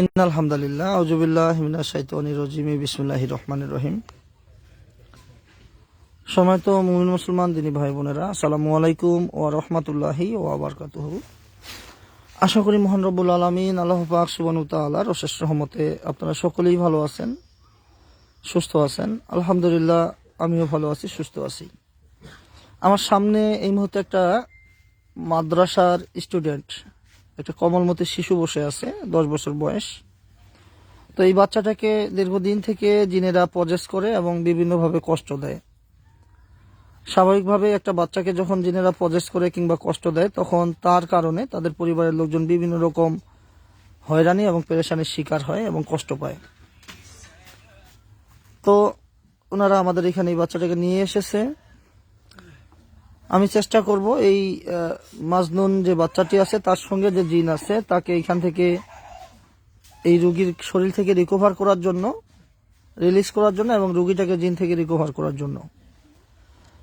In আলহামদুলিল্লাহ আউজুবিল্লাহ রজিমি বিসমুল্লাহি রহমানির রহিম। সময় তো মুমিন মুসলমান, দিনী ভাই বোনেরা, আসসালামু আলাইকুম ও রহমতুল্লাহি ও আবরকাতুহ আশা করি মোহন রব্বুল আলমিন, আল্লাহ পাক সুবানু তাআলার অশেষ রহমতে আপনারা সকলেই ভালো আছেন, সুস্থ আছেন। আলহামদুলিল্লাহ, আমিও ভালো আছি, সুস্থ আছি। আমার সামনে এই মুহূর্তে একটা মাদ্রাসার স্টুডেন্ট একটা কমলমতি শিশু বসে আছে, দশ বছর বয়স। তো এই বাচ্চাটাকে দীর্ঘদিন থেকে জিনেরা পজেস করে এবং বিভিন্নভাবে কষ্ট দেয়। স্বাভাবিকভাবে একটা বাচ্চাকে যখন জিনেরা পজেস করে কিংবা কষ্ট দেয়, তখন তার কারণে তাদের পরিবারের লোকজন বিভিন্ন রকম হয়রানি এবং পেরেশানির শিকার হয় এবং কষ্ট পায়। তো ওনারা আমাদের এখানে এই বাচ্চাটাকে নিয়ে এসেছে। আমি চেষ্টা করব এই মাজনুন যে বাচ্চাটি আছে, তার সঙ্গে যে জিন আছে, তাকে এখান থেকে এই রুগীর শরীর থেকে রিকভার করার জন্য রিলিজ করার জন্য এবং রুগীটাকে জিন থেকে রিকভার করার জন্য।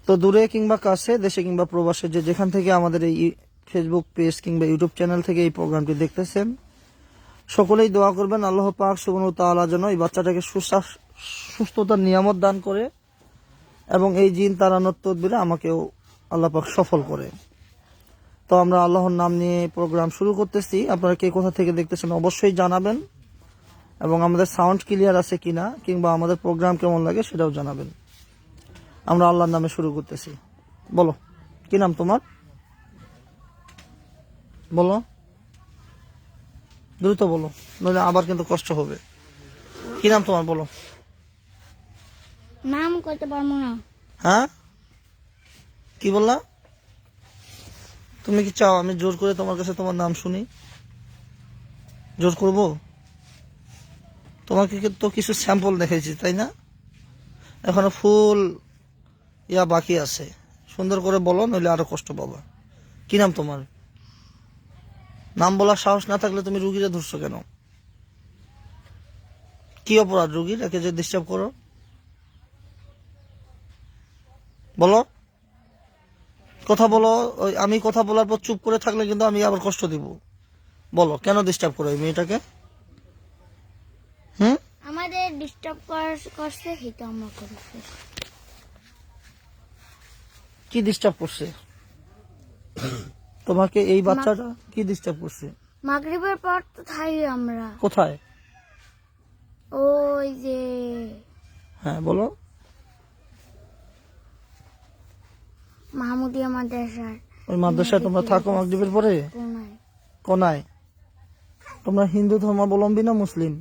তো দূরে কিংবা কাছে, দেশে কিংবা প্রবাসে, যে যেখান থেকে আমাদের এই ফেসবুক পেজ কিংবা ইউটিউব চ্যানেল থেকে এই প্রোগ্রামটি দেখতেছেন, সকলেই দোয়া করবেন, আল্লাহ পাক সুবন তালা যেন এই বাচ্চাটাকে সুস্থতার নিয়ামত দান করে এবং এই জিন তাড়ানোর তদবিরে আমাকেও আল্লাহ পাক সফল করে। তো আমরা আল্লাহর নাম নিয়ে প্রোগ্রাম শুরু করতেছি। আপনারা কে কোথা থেকে দেখতেছেন অবশ্যই জানাবেন। এবং আমাদের সাউন্ড ক্লিয়ার আছে কিনা কিংবা আমাদের প্রোগ্রাম কেমন লাগে সেটাও জানাবেন। আমরা আল্লাহর নামে শুরু করতেছি। বলো কি নাম তোমার? বলো। দ্রুত বলো নইলে আবার কিন্তু কষ্ট হবে। কি নাম তোমার বলো? নাম করতে পারব না। হ্যাঁ? কি বললা? তুমি কি চাও আমি জোর করে তোমার কাছে তোমার নাম শুনি? জোর করব? তোমাকে তো কিছু স্যাম্পল দেখেছি তাই না? এখনও ফুল ইয়া বাকি আছে। সুন্দর করে বলো, নইলে আরও কষ্ট পাবা। কি নাম তোমার? নাম বলার সাহস না থাকলে তুমি রুগীরা ধরছো কেন? কি অপরাধ রুগীর? একে যে ডিস্টার্ব করো। বলো। কথা বলো আমি কথা বলার পর চুপ করে থাকলে কিন্তু আমি আবার কষ্ট দিব। বলো কেন ডিস্টার্ব করো এই মেয়েটাকে? হুম? আমাদের ডিস্টার্ব করছে সেটা আমরা করেছি। কি ডিস্টার্ব করছে? তোমাকে এই বাচ্চাটা কি ডিস্টার্ব করছে? মাগরিবের পর তো থাকি আমরা। কোথায়? ওই যে হ্যাঁ বলো। মাহমুদিয়া মাদ্রাসার। ওই মাদ্রাসায় তোমরা থাকো মাগরিবের পরে? কোনায়? তোমরা হিন্দু ধর্মাবলম্বী না মুসলিম?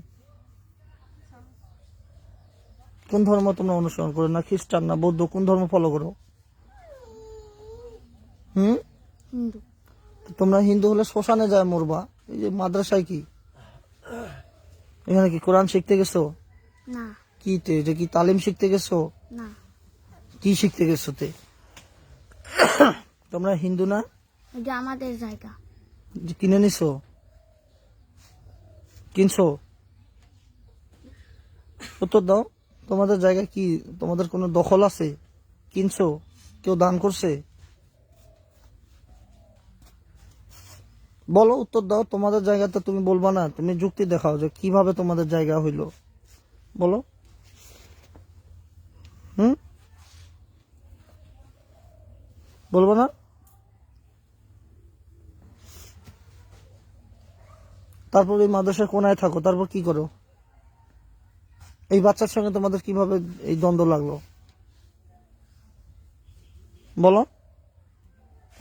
কোন ধর্ম তোমরা অনুসরণ করো না খ্রিস্টান না বৌদ্ধ? কোন ধর্ম ফলো করো? হুম? তোমরা হিন্দু হলে শ্মশানে যায় মরবা। এই যে মাদ্রাসায় কি? এখানে কি কোরআন শিখতে গেছো? না। কি তে? এটা কি তালিম শিখতে গেছো? না। কি শিখতে গেছো তে? তোমরা হিন্দু না? এটা আমাদের জায়গা। কিনে নিছো? কিনছো? উত্তর দাও। তোমাদের জায়গায় কি তোমাদের কোনো দখল আছে? কিনছো? কেউ দান করছে? বলো উত্তর দাও। তোমাদের জায়গাতে তুমি বলবা না। তুমি যুক্তি দেখাও যে কীভাবে তোমাদের জায়গা হইল। বলো। হুম? বলব না? তারপর এই মাদ্রাসার কোনায় থাকো, তারপর কি করো? এই বাচ্চার সঙ্গে তোমাদের কীভাবে এই দ্বন্দ্ব লাগল? বলো।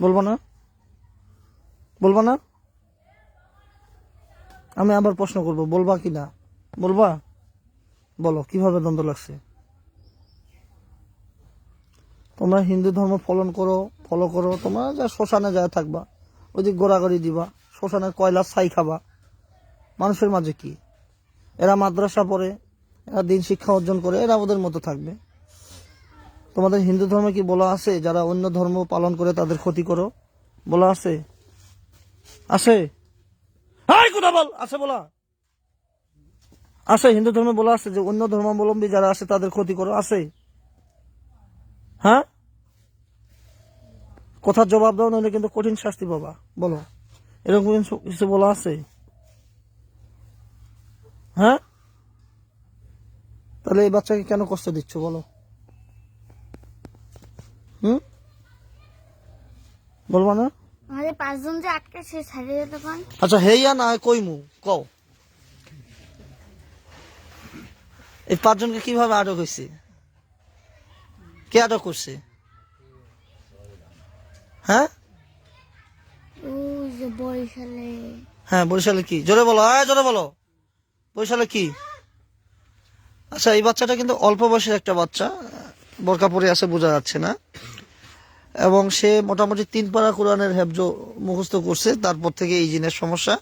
বলব না? বলব না? আমি আবার প্রশ্ন করব, বলবা কি না? বলবা? বলো, কীভাবে দ্বন্দ্ব লাগছে? তোমরা হিন্দু ধর্ম ফলন করো ফলো করো, তোমরা যা শ্মশানে যায় থাকবা যে গোড়াগড়ি দিবা, শ্মশানে কয়লা ছাই খাবা। মানুষের মাঝে কি? এরা মাদ্রাসা পড়ে, এরা দিন শিক্ষা অর্জন করে, এরা ওদের মতো থাকবে। তোমাদের হিন্দু ধর্মে কি বলা আছে, যারা অন্য ধর্ম পালন করে তাদের ক্ষতি করো? বলা আছে? আছে? কথা বল, আছে বলা। আছে, হিন্দু ধর্মে বলা আছে যে অন্য ধর্মাবলম্বী যারা আছে তাদের ক্ষতি করো, আছে। হ্যাঁ? কথার জবাব দাও নইলে কিন্তু কঠিন শাস্তি পাবা। বলো। এরকম কিছু- বলা আছে? হ্যাঁ? তাহলে এই বাচ্চাকে কেন কষ্ট দিচ্ছ বলো। হুম? বলব না? আমাদের পাঁচজন যে আটকে সে ছাড়িয়ে যেতে পান আচ্ছা হেইয়া না কইমু কও। এই পাঁচজনকে কীভাবে আটক হয়েছে কে আটক করছে? হ্যাঁ? বরিশালে। হ্যাঁ বরিশালে কি? জোরে বলো হ্যাঁ জোরে বলো। বরিশালে কি? আচ্ছা এই বাচ্চাটা কিন্তু অল্প বয়সের একটা বাচ্চা। বোরকা পরে আছে বোঝা যাচ্ছে না। এবং সে মোটামুটি তিন পারা কোরআনের হেফজ মুখস্থ করছে তারপর থেকে এই জিনের সমস্যা।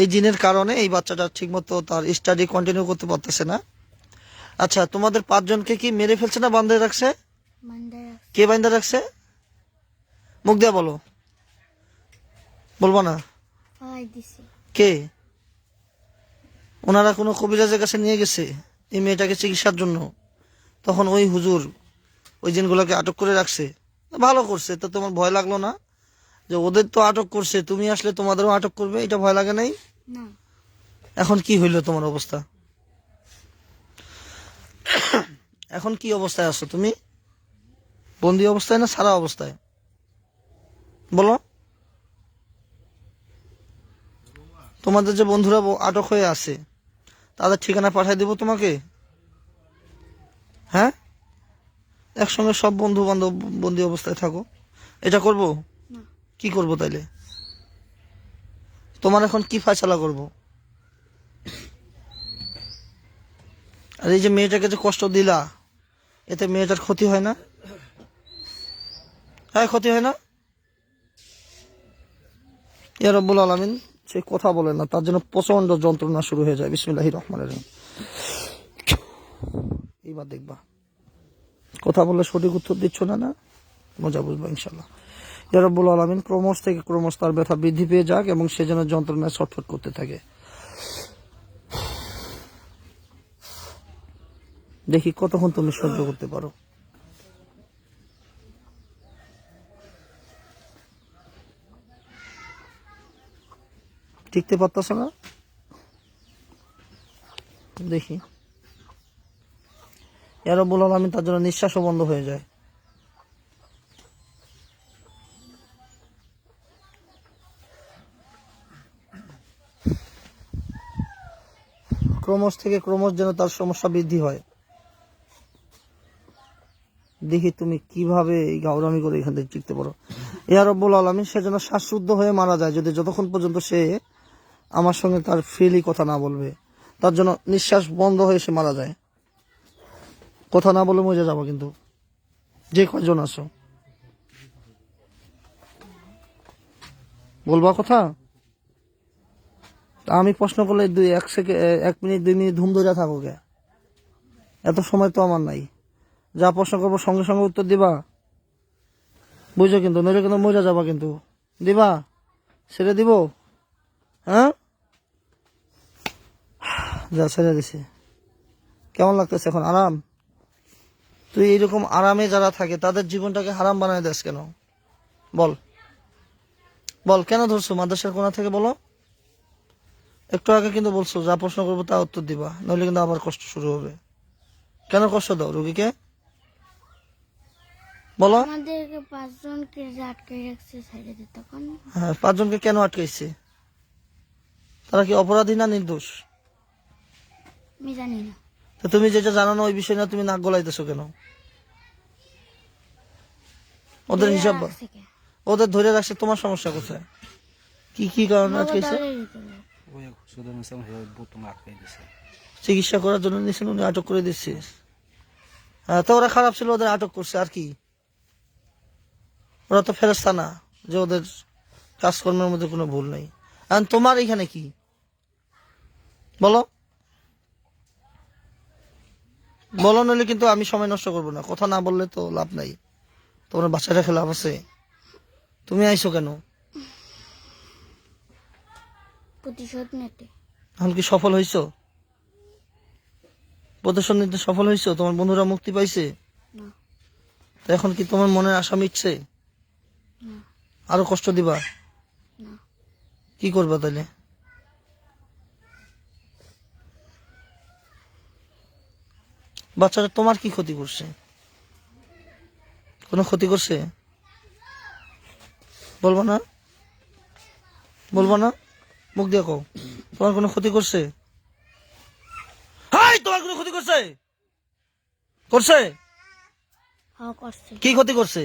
এই জিনের কারণে এই বাচ্চাটা ঠিকমতো তার স্টাডি কন্টিনিউ করতে পারতেছে না। আচ্ছা তোমাদের পাঁচজনকে কি মেরে ফেলছে না বান্ধে রাখছে? কে বান্ধা রাখছে? মুখ দিয়া বলো। বলব না? কে? ওনারা কোনো কবিরাজের কাছে নিয়ে গেছে এই মেয়েটাকে চিকিৎসার জন্য। তখন ওই হুজুর ওই জিনগুলোকে আটক করে রাখছে। ভালো করছে তো তোমার ভয় লাগল না? যে ওদের তো আটক করছে তুমি আসলে তোমাদেরও আটক করবে এটা ভয় লাগে নাই? এখন কি হইল তোমার অবস্থা? এখন কি অবস্থায় আছো তুমি? বন্দি অবস্থায় না সারা অবস্থায়? বলো। তোমাদের যে বন্ধুরা আটক হয়ে আছে তাদের ঠিকানা পাঠিয়ে দেবো তোমাকে? হ্যাঁ? একসঙ্গে সব বন্ধু বান্ধব বন্দি অবস্থায় থাকো। এটা করব? কি করব তাইলে? তোমার এখন কি ফায়সালা করব? আর এই যে মেয়েটাকে যে কষ্ট দিলা এতে মেয়েটার ক্ষতি হয় না? হ্যাঁ ক্ষতি হয় না? ইয়া রব্বুল আলমিন, সে কথা বলে না, তার জন্য প্রচণ্ড যন্ত্রণা শুরু হয়ে যায়। বিসমিল্লাহ রহমানের রহিম। এইবার দেখবা। কথা বললে সঠিক উত্তর দিচ্ছ না না? মজা বুঝব ইনশাল্লাহ ইয়া রব্বুল আলমিন, ক্রমশ থেকে ক্রমশ তার ব্যথা বৃদ্ধি পেয়ে যাক এবং সে যেন যন্ত্রণায় ছটফট করতে থাকে। দেখি কতক্ষণ তুমি সহ্য করতে পারো। টিকতে পারতেছ না। দেখি। এরও ইয়ারবুল আলমী তার জন্য নিঃশ্বাসও বন্ধ হয়ে যায়। ক্রমশ থেকে ক্রমশ যেন তার সমস্যা বৃদ্ধি হয়। দেখি তুমি কীভাবে এই গাউরামি করে এখান থেকে টিকতে পারো। ইয়া রব্বুল আলমী সে যেন শ্বাসরুদ্ধ হয়ে মারা যায়, যদি যতক্ষণ পর্যন্ত সে আমার সঙ্গে তার ফ্রিলি কথা না বলবে। তার জন্য নিঃশ্বাস বন্ধ হয়ে সে মারা যায়। কথা না বলে মজা যাব কিন্তু। যে কয়জন আছো? বলবা কথা? আমি প্রশ্ন করলে দুই এক সেকেন্ড এক মিনিট, দুই মিনিট ধুম ধরে থাকো কে? এত সময় তো আমার নাই। যা প্রশ্ন করব সঙ্গে সঙ্গে উত্তর দিবা। বুঝছ কিন্তু, নইলে কিন্তু মজা যাবা কিন্তু। দিবা? ছেড়ে দিব? হ্যাঁ? যা ছেড়ে দিছি। কেমন লাগতেছে এখন? আরাম? তুই এইরকম আরামে যারা থাকে তাদের জীবনটাকে হারাম বানায় দেস কেন? বল। বল কেন ধরছো? মাদ্রাসার কোনা থেকে বলো? একটু আগে কিন্তু বলছো যা প্রশ্ন করব তা উত্তর দিবা নইলে কিন্তু আবার কষ্ট শুরু হবে। কেন কষ্ট দাও রুগীকে? বলো। আমাদেরকে পাঁচজনকে আটকে রাখছে ছাড়িয়ে দিতে হ্যাঁ পাঁচজনকে কেন আটকাইছে? তারা কি অপরাধী না নির্দোষ? আমি জানি না। তো তুমি যেটা জানো না ওই বিষয় না তুমি নাক গলাইতেছো কেন? ওদের হিসাব ওদের ধরে রাখছে তোমার সমস্যা কোথায়? কি কি কারণে চিকিৎসা করার জন্য নিয়েছেন উনি আটক করে দিচ্ছে। হ্যাঁ তো ওরা খারাপ ছিল ওদের আটক করছে আর কি? ওরা তো ফেরস্তা না যে ওদের কাজকর্মের মধ্যে কোনো ভুল নেই। আর তোমার এখানে কি? বলো। বলো নইলে কিন্তু আমি সময় নষ্ট করব না। কথা না বললে তো লাভ নাই। তোমার বাচ্চাটা খেলাফ আছে। তুমি আইছো কেন? প্রতিশোধ নিতে। এখন কি সফল হয়েছো প্রদর্শন নিতে সফল হয়েছো তোমার বন্ধুরা মুক্তি পাইছে? না। তো এখন কি তোমার মনের আশা মিটছে? আরও কষ্ট দিবা? না। কি করবা তাহলে বাচ্চাটা তোমার কি ক্ষতি করছে? কোনো ক্ষতি করছে? বলব না? বলব না? মুখ দিয়ে কও। তোমার কোনো ক্ষতি করছে? হাই তোমার কোনো ক্ষতি করছে? করছে? কি ক্ষতি করছে?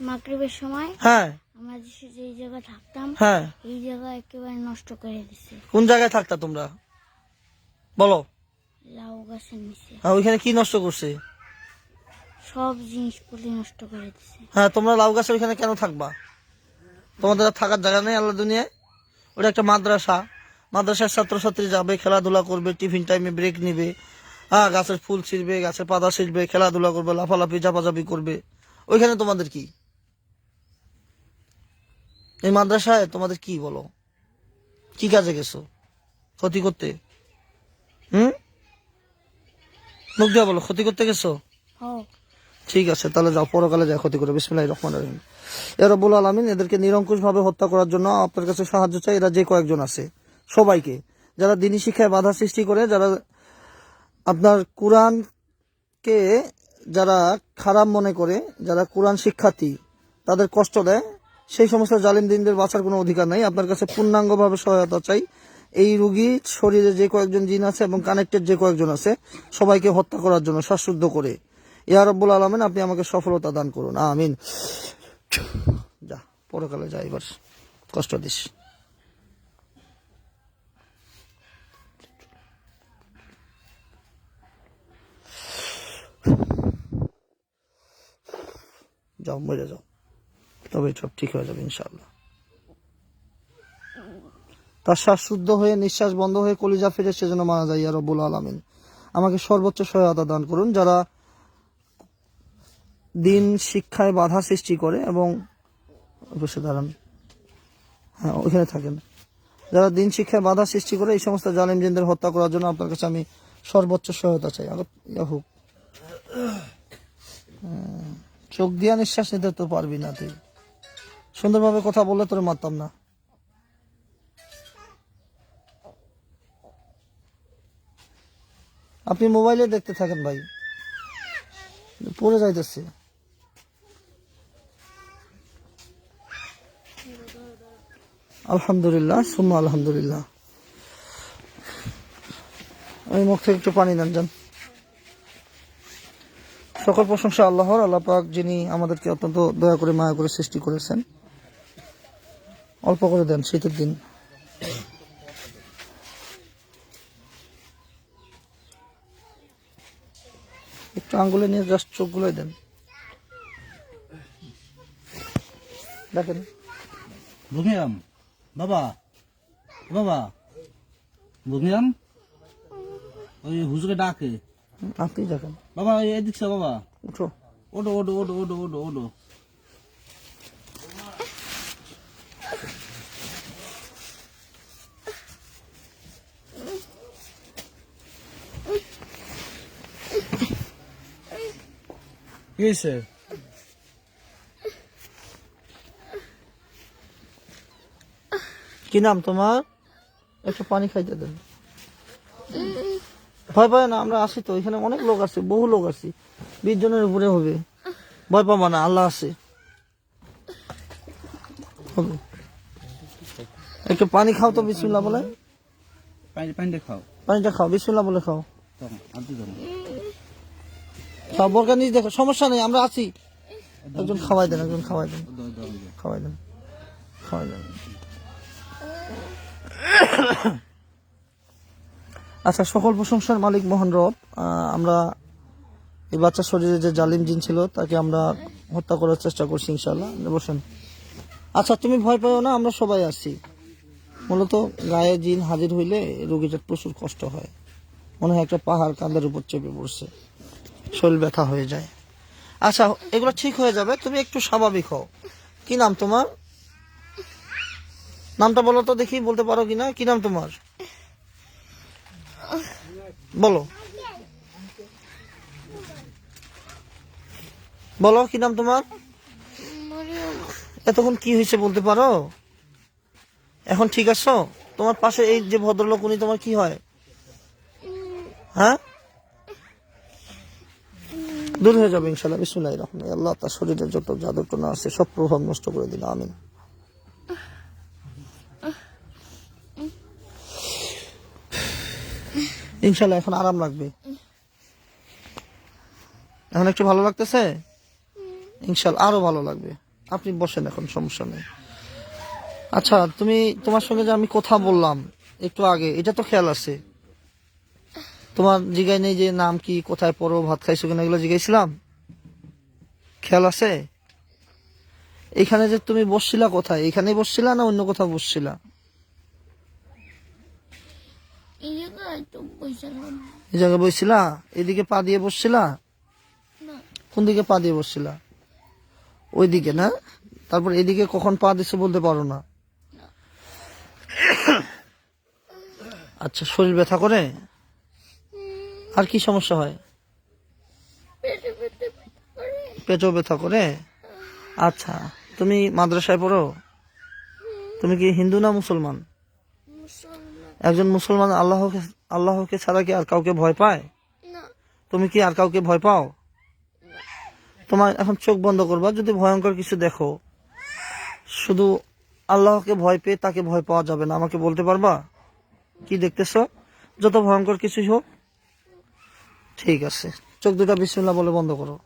মাগরিবের সময় হ্যাঁ। আমরা যে জায়গায় থাকতাম হ্যাঁ। এই জায়গা একেবারে নষ্ট করে দিছে। কোন জায়গায় থাকতা তোমরা? বলো। লাউ গাছের নিচে। হ্যাঁ ওইখানে কি নষ্ট করছে? সব জিনিসপত্র নষ্ট করে দিছে। হ্যাঁ তোমরা লাউ গাছের ওইখানে কেন থাকবা? তোমাদের থাকার জায়গা নেই আল্লাহ দুনিয়ায়? ওটা একটা মাদ্রাসা। মাদ্রাসার ছাত্রছাত্রী যাবে খেলাধুলা করবে টিফিন টাইমে ব্রেক নিবে। হ্যাঁ গাছের ফুল ছিঁড়বে গাছের পাতা ছিঁড়বে খেলাধুলা করবে লাফালাফি চাপাচাপি করবে। ওইখানে তোমাদের কি? এই মাদ্রাসায় তোমাদের কি বলো? কি কাজে গেছো? ক্ষতি করতে? হুম? মুখ দিয়া বলো ক্ষতি করতে গেছো? ও ঠিক আছে তাহলে যাও পরকালে যা ক্ষতি করে। বিসমিল্লাহির রহমানির রহিম। এ রব্বুল আলামিন এদেরকে নিরঙ্কুশ ভাবে হত্যা করার জন্য আপনার কাছে সাহায্য চাই। এরা যে কয়েকজন আছে সবাইকে যারা দিনী শিক্ষায় বাধা সৃষ্টি করে যারা আপনার কোরআনকে যারা খারাপ মনে করে যারা কোরআন শিক্ষার্থী তাদের কষ্ট দেয় সেই সমস্ত জালিম দিনদের বাঁচার কোনো অধিকার নাই। আপনার কাছে পূর্ণাঙ্গভাবে সহায়তা চাই। এই রুগী শরীরে যে কয়েকজন জিন আছে এবং কানেক্টেড যে কয়েকজন আছে, সবাইকে হত্যা করার জন্য শ্বাসরুদ্ধ করে। ইয়া রব্বুল আলমিন, আপনি আমাকে সফলতা দান করুন। আমিন। যা, পরকালে যা এবার কষ্ট দিস। যাও, মরে যাও। তবে সব ঠিক হয়ে যাবে, ইনশাআল্লাহ। তার শ্বাস শুদ্ধ হয়ে, নিঃশ্বাস বন্ধ হয়ে কলিজা ফিরে সেজন্য মারা যায়, ইয়া রব্বুল আলমিন। আমাকে সর্বোচ্চ সহায়তা দান করুন যারা দিন শিক্ষায় বাধা সৃষ্টি করে এবং বসে দাঁড়ান। হ্যাঁ ওইখানে থাকেন। যারা দিন শিক্ষায় বাধা সৃষ্টি করে, এই সমস্ত জালিম জিনদের হত্যা করার জন্য আপনার কাছে আমি সর্বোচ্চ সহায়তা চাই। ইয়া হোক। চোখ দিয়া নিঃশ্বাস নিতে তো পারবি না তুই। সুন্দরভাবে কথা বললে তোর মারতাম না। আপনি মোবাইলে দেখতে থাকেন ভাই। পড়ে যাইতেছে। আলহামদুলিল্লাহ, সুম্মা আলহামদুলিল্লাহ। আমি মুখ থেকে একটু পানি নেন, যান। সকল প্রশংসা আল্লাহর, আল্লাহ পাক যিনি আমাদেরকে অত্যন্ত দয়া করে, মায়া করে সৃষ্টি করেছেন। অল্প করে দেন শীতের দিন। একটু আঙ্গুলে নিয়ে জাস্ট চোখগুলো দেন। দেখেন। বুঝলাম বাবা বাবা বুঝলাম ওই হুজুরে ডাকে। আপনি দেখেন। বাবা ওই এদিক বাবা। উঠো। ওডো ওডো ওডো ওডো ওডো ওডো হয়েছে কি নাম তোমার? একটু পানি খাইতে দেন। ভয় পায় না আমরা আসি তো এখানে অনেক লোক আছে বহু লোক আছে। বিশ জনের উপরে হবে। ভয় পাবা না আল্লাহ আছে। একটু পানি খাও তো বিসমিল্লাহ বলে। পানি পানিটা খাও। পানিটা খাও বিসমিল্লাহ বলে খাও। আনতে বরকার নিজ দেখো, সমস্যা নেই, আমরা আছি। একজন খাওয়াই দেন, একজন খাওয়াই দেন। খাওয়াই দেন খাওয়াই দেন। আচ্ছা সকল প্রশংসার মালিক মোহন রব। আমরা এই বাচ্চার শরীরে যে জালিম জিন ছিল, তাকে আমরা হত্যা করার চেষ্টা করছি ইনশাল্লাহ বসেন। আচ্ছা তুমি ভয় পাও না, আমরা সবাই আছি মূলত গায়ে জিন হাজির হইলে রোগীটার প্রচুর কষ্ট হয়। মনে হয় একটা পাহাড় কাঁধের উপর চেপে পড়ছে। শরীর ব্যথা হয়ে যায়। আচ্ছা এগুলো ঠিক হয়ে যাবে, তুমি একটু স্বাভাবিক হও। কি নাম তোমার? নামটা বলো তো দেখি, বলতে পারো কিনা? কি নাম তোমার? বলো। বলো, কি নাম তোমার? এতক্ষণ কি হয়েছে বলতে পারো? এখন ঠিক আছো? তোমার পাশে এই যে ভদ্রলোক, উনি তোমার কি হয়? হ্যাঁ? দূর হয়ে যাবে ইনশাল্লাহ বিসমুল্লাহ রহমান আল্লাহ তার শরীরে যত জাদুটনা আছে, সব প্রভাব নষ্ট করে দিন, আমিন। ইনশাল্লাহ এখন আরাম লাগবে। এখন একটু ভালো লাগতেছে? ইনশাল্লাহ আরও ভালো লাগবে। আপনি বসেন এখন, সমস্যা নেই। আচ্ছা তুমি তোমার সঙ্গে যে আমি কথা বললাম, একটু আগে, এটা তো খেয়াল আছে। তোমার জিগাই নেই যে নাম কি কোথায় পড়ো ভাত খাইছো কিনা এগুলো জিগাইছিলাম। খেয়াল আছে? এখানে যে তুমি বসছিলা কোথায়? এখানেই বসছিলা না অন্য কোথাও বসছিলা? এই জায়গায় বসছিলা? এদিকে পা দিয়ে বসছিলা? কোন দিকে পা দিয়ে বসছিলা? ওই দিকে না? তারপর এদিকে কখন পা দিছে বলতে পারো না। আচ্ছা শরীর ব্যথা করে? আর কি সমস্যা হয়? পেটও ব্যথা করে? আচ্ছা তুমি মাদ্রাসায় পড়ো? তুমি কি হিন্দু না মুসলমান? মুসলমান একজন মুসলমান আল্লাহকে আল্লাহকে ছাড়া কি আর কাউকে ভয় পায়? তুমি কি আর কাউকে ভয় পাও? তোমার এখন চোখ বন্ধ করবা যদি ভয়ঙ্কর কিছু দেখো। শুধু আল্লাহকে ভয় পেয়ে তাকে ভয় পাওয়া যাবে না। আমাকে বলতে পারবা? কি দেখতেছো? যত ভয়ঙ্কর কিছুই হোক ঠিক আছে। চোখ দুটা বিসমিল্লাহ বলে বন্ধ করো।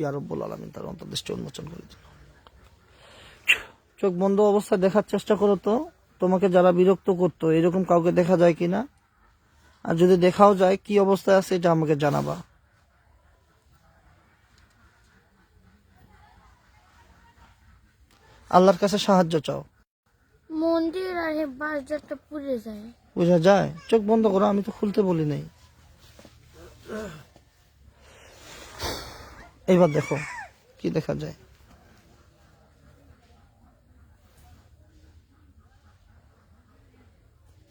ইয়ারব্বুল আলমিন তার অন্তর্দৃষ্টি উন্মোচন করে চোখ বন্ধ অবস্থায় দেখার চেষ্টা করো তো, তোমাকে যারা বিরক্ত করতো, এরকম কাউকে দেখা যায় কিনা আর যদি দেখাও যায়, কি অবস্থায় আছে এটা আমাকে জানাবা। আল্লাহর কাছে সাহায্য চাও। মন্দির আর বাজারটা পুড়ে যায়। বোঝা যায়। চোখ বন্ধ করো, আমি তো খুলতে বলি নাই। এইবার দেখো, কি দেখা যায়।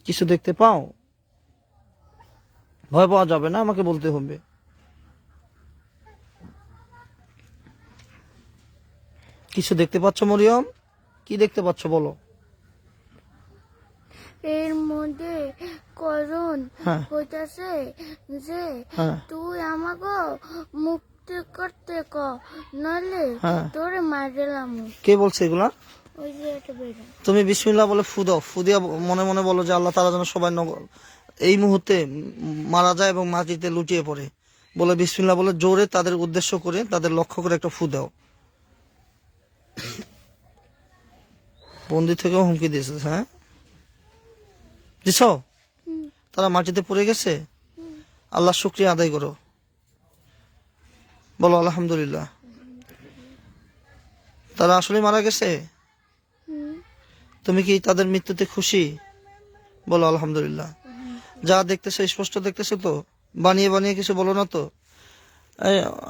কিছু দেখতে পাও? ভয় পাওয়া যাবে না, আমাকে বলতে হবে। কিছু দেখতে পাচ্ছ, মরিয়ম? কি দেখতে পাচ্ছ, বলো। এর মধ্যে করণ হ্যাঁ। কইতাছে যে হ্যাঁ। তুই আমাকে মুক্তি করতে ক নলে হ্যাঁ। তোরে মারলাম কে বলছে এগুলা? তুমি বিসমিল্লাহ বলে ফু দাও। ফু মনে মনে বলো যে আল্লাহ তারা যেন সবাই নগ- এই মুহূর্তে মারা যায় এবং মাটিতে লুটিয়ে পড়ে। বলে বিসমিল্লাহ বলে জোরে তাদের উদ্দেশ্য করে তাদের লক্ষ্য করে একটা ফু দাও। বন্দি থেকেও হুমকি দিয়েছে হ্যাঁ? দিছ? তারা মাটিতে পড়ে গেছে? আল্লাহ শুক্রিয়া আদায় করো। বলো, আলহামদুলিল্লাহ। তারা আসলে মারা গেছে? তুমি কি তাদের মৃত্যুতে খুশি? বলো, আলহামদুলিল্লাহ। যা দেখতেছে, স্পষ্ট দেখতেছো তো? বানিয়ে বানিয়ে কিছু বলো না তো?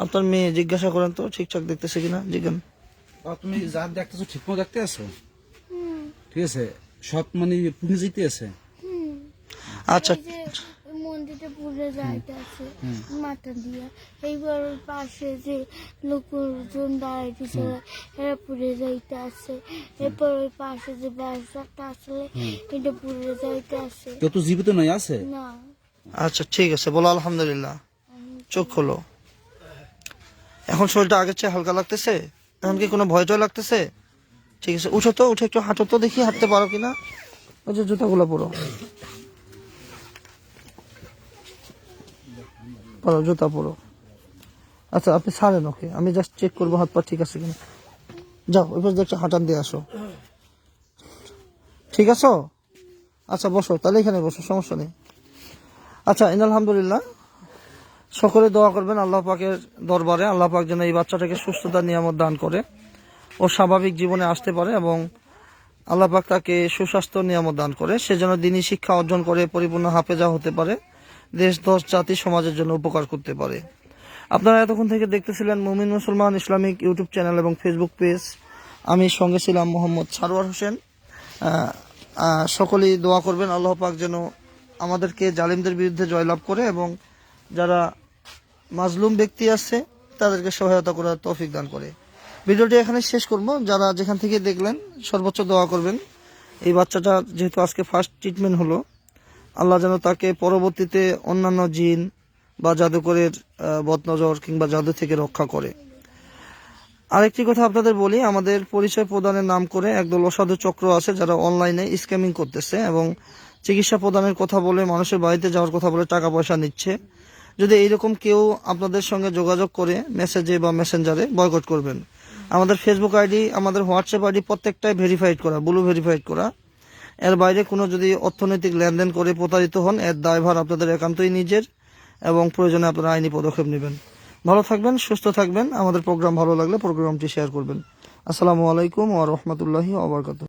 আপনার মেয়ে জিজ্ঞাসা করেন তো, ঠিকঠাক দেখতেছে কিনা? জিজ্ঞান। তুমি যা দেখতেছো ঠিক মতো দেখতে আছো? ঠিক আছে? সব মানে পুড়ে যেতে আছে। আচ্ছা। এই যে ওই মন্দিরটা পুড়ে যাইতেছে মাথা দিয়া। এইবার ওই পাশে যে লোকজন দাঁড়াইতেছে এরা পুড়ে যাইতে আছে এরপর ওই পাশে যে ব্যবসাটা আসলে এটা পুড়ে যাইতে আছে কেউ তো জীবিত নাই আছে? না। আচ্ছা ঠিক আছে বলো আলহামদুলিল্লাহ। চোখ খোলো। এখন শরীরটা আগের চেয়ে হালকা লাগতেছে? এখন কি কোনো ভয় টয় লাগতেছে? ঠিক আছে উঠো তো উঠে একটু হাঁটো তো দেখি হাঁটতে পারো কিনা? ওই যে জুতাগুলো পরো। পরো, জুতা পরো। আচ্ছা আপনি ছাড়েন, ওকে। আমি জাস্ট চেক করব, হাত পা ঠিক আছে কিনা। যাও ওই পাশে দেখছ, হাঁটান দিয়ে আসো। ঠিক আছো? আচ্ছা বসো, তাহলে এখানে বসো, সমস্যা নেই। আচ্ছা ইন আলহামদুলিল্লাহ, সকলে দোয়া করবেন আল্লাহ পাকের দরবারে। আল্লাহ পাক যেন এই বাচ্চাটাকে সুস্থতা, নিয়ামত দান করে ও স্বাভাবিক জীবনে আসতে পারে এবং আল্লাহ পাক তাকে সুস্বাস্থ্য, নিয়ামত দান করে। সে যেন দিনই শিক্ষা অর্জন করে, পরিপূর্ণ হাফেজা হতে পারে। দেশ, দশ জাতি সমাজের জন্য উপকার করতে পারে। আপনারা এতক্ষণ থেকে দেখতেছিলেন মুমিন মুসলমান ইসলামিক ইউটিউব চ্যানেল এবং ফেসবুক পেজ। আমি সঙ্গে ছিলাম মোহাম্মদ সারোয়ার হোসেন। সকলেই দোয়া করবেন আল্লাহ পাক যেন আমাদেরকে জালিমদের বিরুদ্ধে জয়লাভ করে এবং যারা মাজলুম ব্যক্তি আছে, তাদেরকে সহায়তা করার তৌফিক দান করে। ভিডিওটি এখানে শেষ করব। যারা যেখান থেকে দেখলেন, সর্বোচ্চ দোয়া করবেন। এই বাচ্চাটা যেহেতু আজকে ফার্স্ট ট্রিটমেন্ট হলো আল্লাহ যেন তাকে পরবর্তীতে অন্যান্য জিন বা জাদুকরের বদনজর কিংবা জাদু থেকে রক্ষা করে। আরেকটি কথা আপনাদের বলি, আমাদের পরিচয় প্রদানের নাম করে একদল অসাধু চক্র আছে যারা অনলাইনে স্ক্যামিং করতেছে এবং চিকিৎসা প্রদানের কথা বলে, মানুষের বাড়িতে যাওয়ার কথা বলে টাকা পয়সা নিচ্ছে। যদি এইরকম কেউ আপনাদের সঙ্গে যোগাযোগ করে মেসেজে বা মেসেঞ্জারে বয়কট করবেন। আমাদের ফেসবুক আইডি আমাদের হোয়াটসঅ্যাপ আইডি প্রত্যেকটাই ভেরিফাইড করা ব্লু ভেরিফাইড করা। এর বাইরে কোনো যদি অর্থনৈতিক লেনদেন করে প্রতারিত হন, এর দায়ভার আপনাদের একান্তই নিজের এবং প্রয়োজনে আপনারা আইনি পদক্ষেপ নেবেন। ভালো থাকবেন, সুস্থ থাকবেন। আমাদের প্রোগ্রাম ভালো লাগলে প্রোগ্রামটি শেয়ার করবেন। আসসালামু আলাইকুম ওয়া রাহমাতুল্লাহি ওয়া